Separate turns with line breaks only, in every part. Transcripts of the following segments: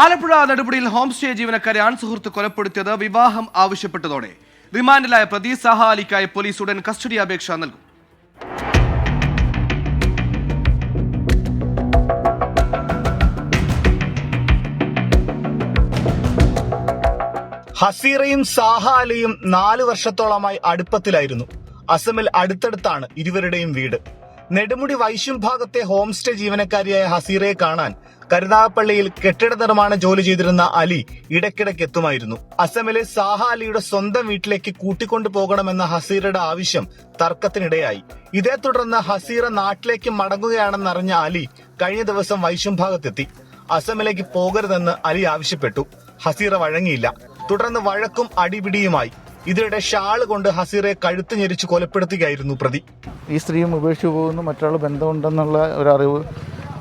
ആലപ്പുഴ നടപടിയിൽ home stay ജീവനക്കാരെ ആൺസുഹൃത്ത് കൊലപ്പെടുത്തിയത് വിവാഹം ആവശ്യപ്പെട്ടതോടെ. റിമാൻഡിലായ പ്രതി സാഹ അലിക്കായി പോലീസ് ഉടൻ കസ്റ്റഡി അപേക്ഷ നൽകും.
ഹസീറയും സാഹ നാലു വർഷത്തോളമായി അടുപ്പത്തിലായിരുന്നു. അസമിൽ അടുത്തടുത്താണ് ഇരുവരുടെയും വീട്. നെടുമുടി വൈശ്യം ഭാഗത്തെ ഹോം സ്റ്റേ ജീവനക്കാരിയായ ഹസീറയെ കാണാൻ കരുനാഗപ്പള്ളിയിൽ കെട്ടിട നിർമ്മാണ ജോലി ചെയ്തിരുന്ന അലി ഇടയ്ക്കിടയ്ക്ക് എത്തുമായിരുന്നു അസമിലെ സാഹ അലിയുടെ സ്വന്തം വീട്ടിലേക്ക് കൂട്ടിക്കൊണ്ടു പോകണമെന്ന ഹസീറയുടെ ആവശ്യം തർക്കത്തിനിടയായി. ഇതേ തുടർന്ന് ഹസീറ നാട്ടിലേക്ക് മടങ്ങുകയാണെന്നറിഞ്ഞ അലി കഴിഞ്ഞ ദിവസം വൈശ്യം ഭാഗത്തെത്തി അസമിലേക്ക് പോകരുതെന്ന് അലി ആവശ്യപ്പെട്ടു. ഹസീറ വഴങ്ങിയില്ല. തുടർന്ന് വഴക്കും അടിപിടിയുമായി. ഇതിനിടെ ഷാൾ കൊണ്ട് ഹസീറെ കഴുത്ത് ഞെരിച്ച് കൊലപ്പെടുത്തുകയായിരുന്നു പ്രതി.
ഈ സ്ത്രീയും ഉപേക്ഷിച്ചു പോകുന്നു. മറ്റൊരാൾ ബന്ധമുണ്ടെന്നുള്ള ഒരറിവ്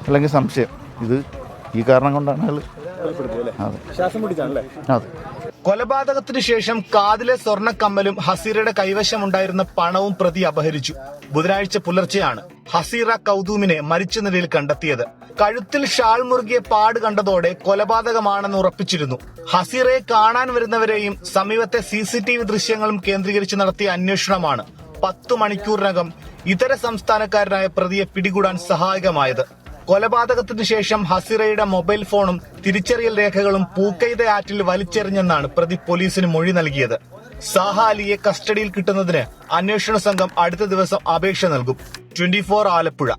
അല്ലെങ്കിൽ സംശയം. ഇത് ഈ കാരണം കൊണ്ടാണ് അയാൾ അതെ.
കൊലപാതകത്തിനു ശേഷം കാതിലെ സ്വർണക്കമ്മലും ഹസീറയുടെ കൈവശമുണ്ടായിരുന്ന പണവും പ്രതി അപഹരിച്ചു. ബുധനാഴ്ച പുലർച്ചെയാണ് ഹസീറ കൗതൂമിനെ മരിച്ച നിലയിൽ കണ്ടെത്തിയത്. കഴുത്തിൽ ഷാൾ മുറുകിയ പാട് കണ്ടതോടെ കൊലപാതകമാണെന്ന് ഉറപ്പിച്ചിരുന്നു. ഹസീറയെ കാണാൻ വരുന്നവരെയും സമീപത്തെ സി സി ടി വി ദൃശ്യങ്ങളും കേന്ദ്രീകരിച്ച് നടത്തിയ അന്വേഷണമാണ് പത്തു മണിക്കൂറിനകം ഇതര സംസ്ഥാനക്കാരനായ പ്രതിയെ പിടികൂടാൻ സഹായകമായത്. കൊലപാതകത്തിനു ശേഷം ഹസിറയുടെ മൊബൈൽ ഫോണും തിരിച്ചറിയൽ രേഖകളും പൂക്കൈത ആറ്റിൽ വലിച്ചെറിഞ്ഞെന്നാണ് പ്രതി പോലീസിന് മൊഴി നൽകിയത്. സാഹ അലിയെ കസ്റ്റഡിയിൽ കിട്ടുന്നതിന് അന്വേഷണ സംഘം അടുത്ത ദിവസം അപേക്ഷ നൽകും. ട്വന്റി ആലപ്പുഴ.